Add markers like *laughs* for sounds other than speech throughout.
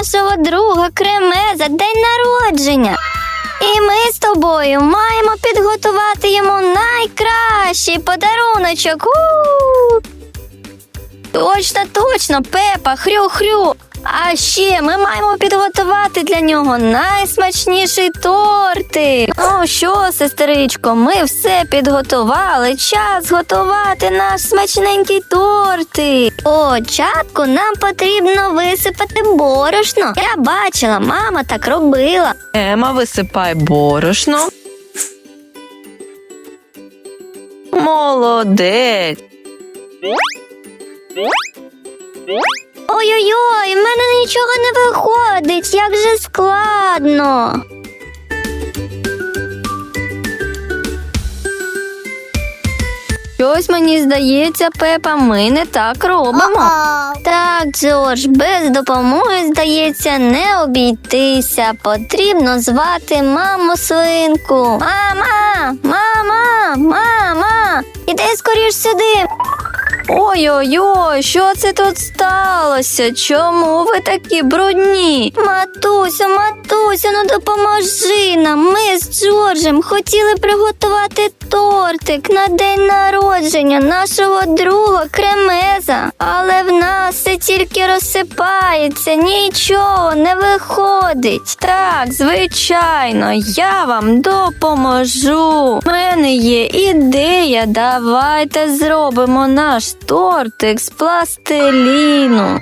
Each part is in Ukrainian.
нашого друга Кремеза день народження. І ми з тобою маємо підготувати йому найкращий подаруночок. У! Точно, точно, Пепа, хрю-хрю. А ще ми маємо підготувати для нього найсмачніший тортик. Ну що, сестричко, ми все підготували. Час готувати наш смачненький тортик. Спочатку нам потрібно висипати борошно. Я бачила, мама так робила. Ема, висипай борошно. Молодець. Ой-ой-ой, в мене нічого не виходить, як же складно. Щось мені здається, Пепа, ми не так робимо. Так, Джордж, без допомоги, здається, не обійтися. Потрібно звати маму свинку. Мама, мама, мама, іди скоріш сюди. Ой-ой-ой, що це тут сталося? Чому ви такі брудні? Матусю, матусю, ну допоможи нам. Ми з Джорджем хотіли приготувати тортик на день народження нашого друга Кремеза. Але в нас все тільки розсипається, нічого не виходить. Так, звичайно, я вам допоможу. У мене є ідея. Давайте зробимо наш тортик з пластиліну.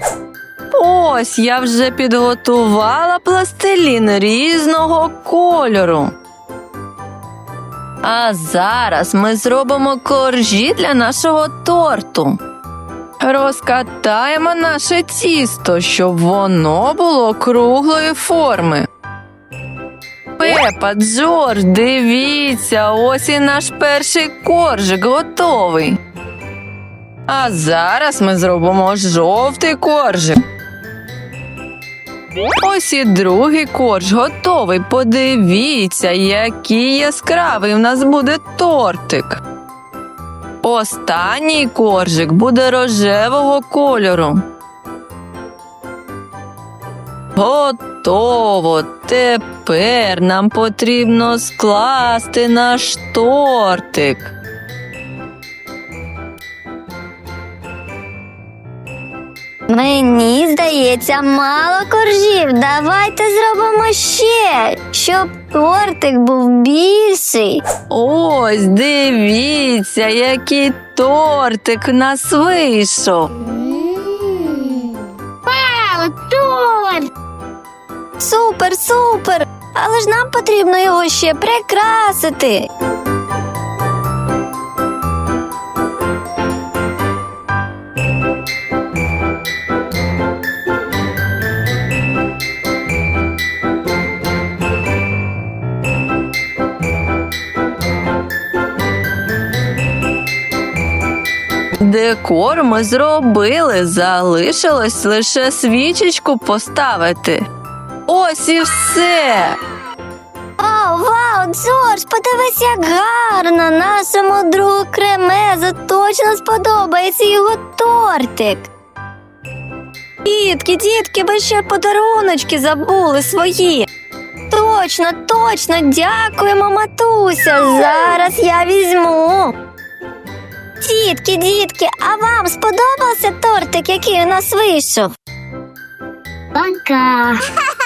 Ось я вже підготувала пластилін різного кольору. А зараз ми зробимо коржі для нашого торту. Розкатаємо наше тісто, щоб воно було круглої форми. Пепа, Джордж, дивіться, ось і наш перший коржик готовий. А зараз ми зробимо жовтий коржик. Ось і другий корж готовий. Подивіться, який яскравий в нас буде тортик. Останній коржик буде рожевого кольору. Готово. Тепер нам потрібно скласти наш тортик. Мені здається, мало коржів. Давайте зробимо ще, щоб тортик був більший. Ось дивіться, який тортик у нас вийшов. Супер, супер! Але ж нам потрібно його ще прикрасити. Декор ми зробили, залишилось лише свічечку поставити. Ось і все. О, вау, Джордж, подивись, як гарно! Нашому другу кремезу точно сподобається його тортик. Дітки, дітки, ви ще подаруночки забули свої. Точно, точно, дякуємо, матуся. Зараз я візьму. Дітки, дітки, а вам сподобався тортик, який у нас вийшов? Пока. *laughs*